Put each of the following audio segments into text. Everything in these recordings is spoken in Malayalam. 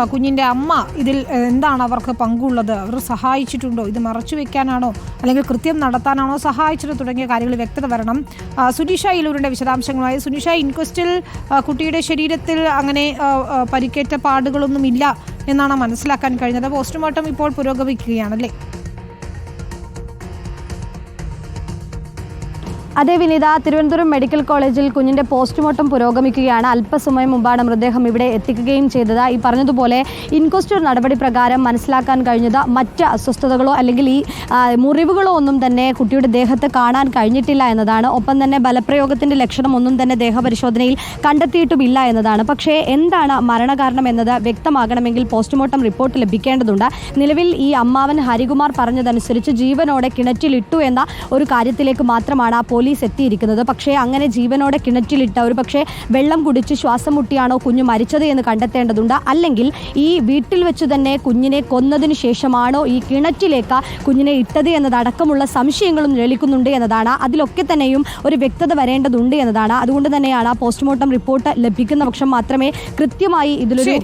ആ, കുഞ്ഞിന്റെ അമ്മ ഇതിൽ എന്താണ് അവർക്ക് പങ്കുള്ളത്? അവർ സഹായിച്ചിട്ടുണ്ടോ? ഇത് മറച്ചു വെക്കാനാണോ? അല്ലെങ്കിൽ കൃത്യം നടത്താനാണോ സഹായിച്ചത് തുടങ്ങിയ കാര്യങ്ങൾ വ്യക്തത വരണം. സുനിഷ ഇലൂരിന്റെ വിശദാംശങ്ങളുമായി. സുനിഷ ഇൻക്വസ്റ്റിൽ കുട്ടിയുടെ ശരീരത്തിൽ അങ്ങനെ പരിക്കേറ്റ പാടുകളൊന്നും ഇല്ല എന്നാണ് മനസ്സിലാക്കാൻ കഴിഞ്ഞത്. പോസ്റ്റ്മോർട്ടം ഇപ്പോൾ പുരോഗമിക്കുകയാണല്ലേ? അതേ വിനീത തിരുവനന്തപുരം മെഡിക്കൽ കോളേജിൽ കുഞ്ഞിന്റെ പോസ്റ്റ്മോർട്ടം പുരോഗമിക്കുകയാണ്. അല്പസമയം മുമ്പാണ് മൃതദേഹം ഇവിടെ എത്തിക്കുകയും ചെയ്തത്. ഈ പറഞ്ഞതുപോലെ ഇൻക്വസ്റ്റ് നടപടി പ്രകാരം മനസ്സിലാക്കാൻ കഴിഞ്ഞത് മറ്റ് അസ്വസ്ഥതകളോ അല്ലെങ്കിൽ ഈ മുറിവുകളോ ഒന്നും തന്നെ കുട്ടിയുടെ ദേഹത്ത് കാണാൻ കഴിഞ്ഞിട്ടില്ല എന്നതാണ്. ഒപ്പം തന്നെ ബലപ്രയോഗത്തിന്റെ ലക്ഷണം ഒന്നും തന്നെ ദേഹപരിശോധനയിൽ കണ്ടെത്തിയിട്ടുമില്ല എന്നതാണ്. പക്ഷേ എന്താണ് മരണകാരണം എന്നത് വ്യക്തമാകണമെങ്കിൽ പോസ്റ്റ്മോർട്ടം റിപ്പോർട്ട് ലഭിക്കേണ്ടതുണ്ട്. നിലവിൽ ഈ അമ്മാവൻ ഹരികുമാർ പറഞ്ഞതനുസരിച്ച് ജീവനോടെ കിണറ്റിലിട്ടു എന്ന ഒരു കാര്യത്തിലേക്ക് മാത്രമാണ് ആ പോലീസ് എത്തിയിരിക്കുന്നത് പക്ഷേ അങ്ങനെ ജീവനോടെ കിണറ്റിലിട്ട ഒരു പക്ഷേ വെള്ളം കുടിച്ച് ശ്വാസം മുട്ടിയാണോ കുഞ്ഞ് മരിച്ചത് എന്ന് കണ്ടെത്തേണ്ടതുണ്ട്. അല്ലെങ്കിൽ ഈ വീട്ടിൽ വെച്ച് തന്നെ കുഞ്ഞിനെ കൊന്നതിന് ശേഷമാണോ ഈ കിണറ്റിലേക്ക് കുഞ്ഞിനെ ഇട്ടത് എന്നതടക്കമുള്ള സംശയങ്ങളും നിഴലിക്കുന്നുണ്ട് എന്നതാണ്. അതിലൊക്കെ തന്നെയും ഒരു വ്യക്തത വരേണ്ടതുണ്ട് എന്നതാണ്. അതുകൊണ്ട് തന്നെയാണ് ആ പോസ്റ്റ്മോർട്ടം റിപ്പോർട്ട് ലഭിക്കുന്ന പക്ഷം മാത്രമേ കൃത്യമായി ഇതിലൊരു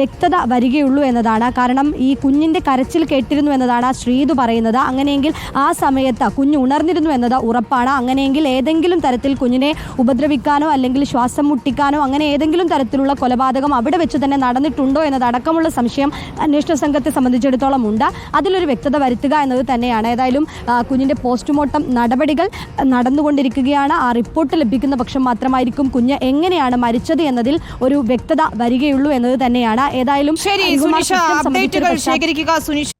വ്യക്തത വരികയുള്ളൂ എന്നതാണ്. കാരണം ഈ കുഞ്ഞിന്റെ കരച്ചിൽ കേട്ടിരുന്നു എന്നതാണ് ശ്രീതു പറയുന്നത്. അങ്ങനെയെങ്കിൽ ആ സമയത്ത് കുഞ്ഞ് ഉണർന്നിരുന്നു എന്നത് ഉറപ്പാണ്. അങ്ങനെയെങ്കിൽ ഏതെങ്കിലും തരത്തിൽ കുഞ്ഞിനെ ഉപദ്രവിക്കാനോ അല്ലെങ്കിൽ ശ്വാസം മുട്ടിക്കാനോ അങ്ങനെ ഏതെങ്കിലും തരത്തിലുള്ള കൊലപാതകം അവിടെ വെച്ച് തന്നെ നടന്നിട്ടുണ്ടോ എന്നതടക്കമുള്ള സംശയം അന്വേഷണ സംഘത്തെ സംബന്ധിച്ചിടത്തോളം ഉണ്ട്. അതിലൊരു വ്യക്തത വരുത്തുക എന്നത് തന്നെയാണ്. ഏതായാലും കുഞ്ഞിന്റെ പോസ്റ്റ്മോർട്ടം നടപടികൾ നടന്നുകൊണ്ടിരിക്കുകയാണ്. ആ റിപ്പോർട്ട് ലഭിക്കുന്ന പക്ഷം മാത്രമായിരിക്കും കുഞ്ഞ് എങ്ങനെയാണ് മരിച്ചത് എന്നതിൽ ഒരു വ്യക്തത വരികയുള്ളൂ എന്നത് തന്നെയാണ്. ഏതായാലും ശരി സുനിഷ അപ്ഡേറ്റുകൾ ശേഖരിക്കുക. സുനിഷ